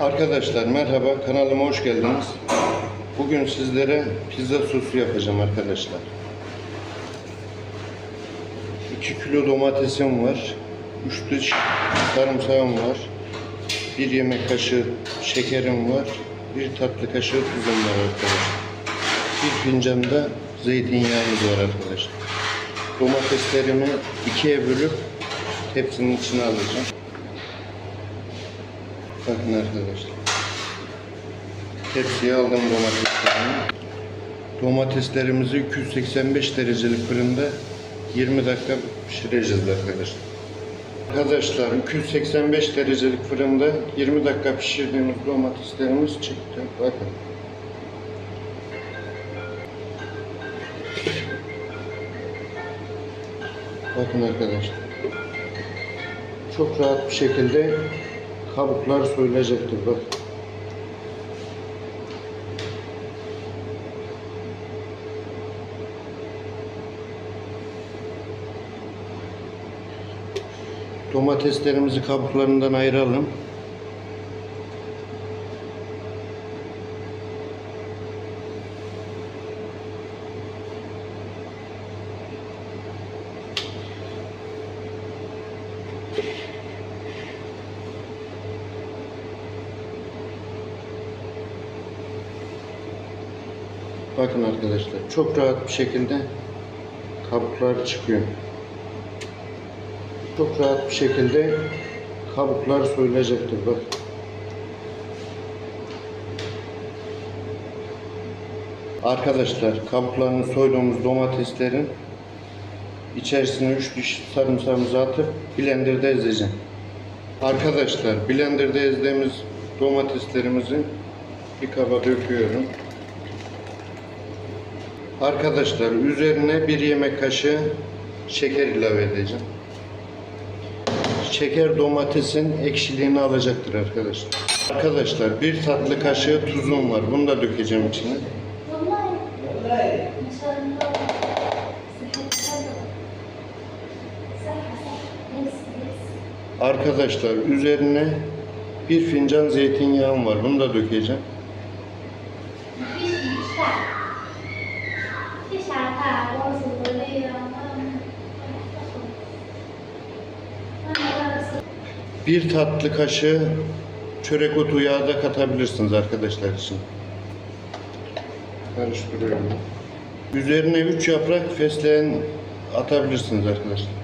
Arkadaşlar merhaba kanalıma hoş geldiniz. Bugün sizlere pizza sosu yapacağım arkadaşlar. 2 kilo domatesim var. 3 diş sarımsağım var. 1 yemek kaşığı şekerim var. 1 tatlı kaşığı tuzum var arkadaşlar. 1 fincan da zeytinyağımız var arkadaşlar. Domateslerimi ikiye bölüp tepsinin içine alacağım. Bakın arkadaşlar. Tepsiye aldım domateslerimi. Domateslerimizi 285 derecelik fırında 20 dakika pişireceğiz arkadaşlar. Arkadaşlar 285 derecelik fırında 20 dakika pişirdiğimiz domateslerimiz çıktı. Bakın. Bakın arkadaşlar. Çok rahat bir şekilde kabuklar soyulacaktır bak. Domateslerimizi kabuklarından ayıralım. Bakın arkadaşlar çok rahat bir şekilde kabuklar çıkıyor. Çok rahat bir şekilde kabuklar soyulacaktır bak. Arkadaşlar kabuklarını soyduğumuz domateslerin içerisine 3 diş sarımsağımızı atıp blenderda ezeceğim. Arkadaşlar blenderda ezdiğimiz domateslerimizi bir kaba döküyorum. Arkadaşlar üzerine bir yemek kaşığı şeker ilave edeceğim. Şeker domatesin ekşiliğini alacaktır arkadaşlar. Arkadaşlar bir tatlı kaşığı tuzum var. Bunu da dökeceğim içine. Arkadaşlar üzerine bir fincan zeytinyağım var. Bunu da dökeceğim. Bir tatlı kaşığı çörek otu yağı da katabilirsiniz arkadaşlar için. Karıştırıyorum. Üzerine 3 yaprak fesleğen atabilirsiniz arkadaşlar.